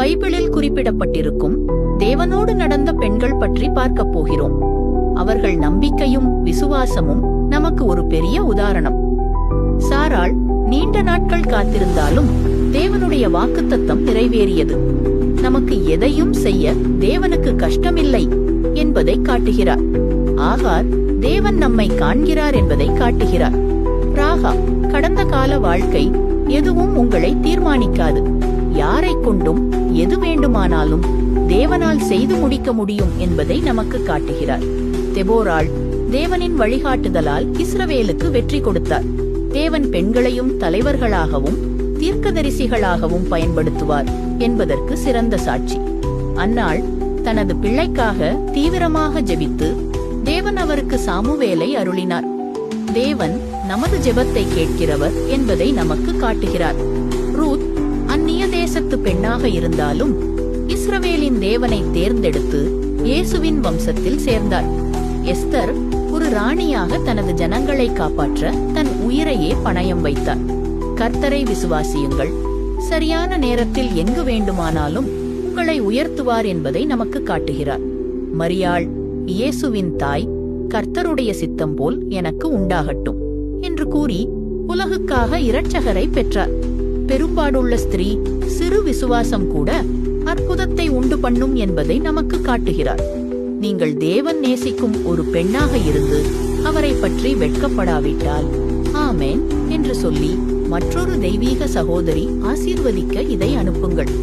பைபிளில் குறிப்பிடப்பட்டிருக்கும் தேவனோடு நடந்த பெண்கள் பற்றி பார்க்கப் போகிறோம். அவர்கள் நம்பிக்கையும் விசுவாசமும் நமக்கு ஒரு பெரிய உதாரணம். சாராள் நீண்ட நாட்கள் காத்திருந்தாலும் தேவனுடைய வாக்குத்தத்தம் நிறைவேறியது. நமக்கு எதையும் செய்ய தேவனுக்கு கஷ்டமில்லை என்பதை காட்டுகிறார். ஆகார் தேவன் நம்மை காண்கிறார் என்பதை காட்டுகிறார். ராகா கடந்த கால வாழ்க்கை எதுவும் உங்களை தீர்மானிக்காது. யாரை கொண்டும் எது வேண்டுமானாலும் தேவனால் செய்து முடிக்க முடியும் என்பதை நமக்கு காட்டுகிறார். தெபோராள் தேவனின் வழிகாட்டுதலால் இஸ்ரவேலுக்கு வெற்றி கொடுத்தார். தேவன் பெண்களையும் தலைவர்களாகவும் தீர்க்கதரிசிகளாகவும் பயன்படுத்துவார் என்பதற்கு சிறந்த சாட்சி. அன்னாள் தனது பிள்ளைக்காக தீவிரமாக ஜெபித்து தேவன் அவருக்கு சாமுவேலை அருளினார். தேவன் நமது ஜெபத்தை கேட்கிறவர் என்பதை நமக்கு காட்டுகிறார். ரூத் தேசத்து பெண்ணாக இருந்தாலும் இஸ்ரவேலின் தேவனை தேர்ந்தெடுத்து இயேசுவின் வம்சத்தில் சேர்ந்தார் எஸ்தர் ஒரு ராணியாக தனது ஜனங்களை காப்பாற்ற தன் உயிரையே பணயம் வைத்தார். கர்த்தரை விசுவாசியுங்கள். சரியான நேரத்தில் எங்கு வேண்டுமானாலும் உங்களை உயர்த்துவார் என்பதை நமக்கு காட்டுகிறார். மரியாள் இயேசுவின் தாய் கர்த்தருடைய சித்தம் போல் எனக்கு உண்டாகட்டும் என்று கூறி உலகுக்காக இரட்சகரை பெற்றார். பெரும்பாடுள்ள ஸ்திரீ விசுவாசம் கூட அற்புதத்தை உண்டு பண்ணும் என்பதை நமக்கு காட்டுகிறார். நீங்கள் தேவன் நேசிக்கும் ஒரு பெண்ணாக இருந்து அவரை பற்றி வெட்கப்படாவிட்டால் ஆமேன் என்று சொல்லி மற்றொரு தெய்வீக சகோதரி ஆசீர்வதிக்க இதை அனுப்புங்கள்.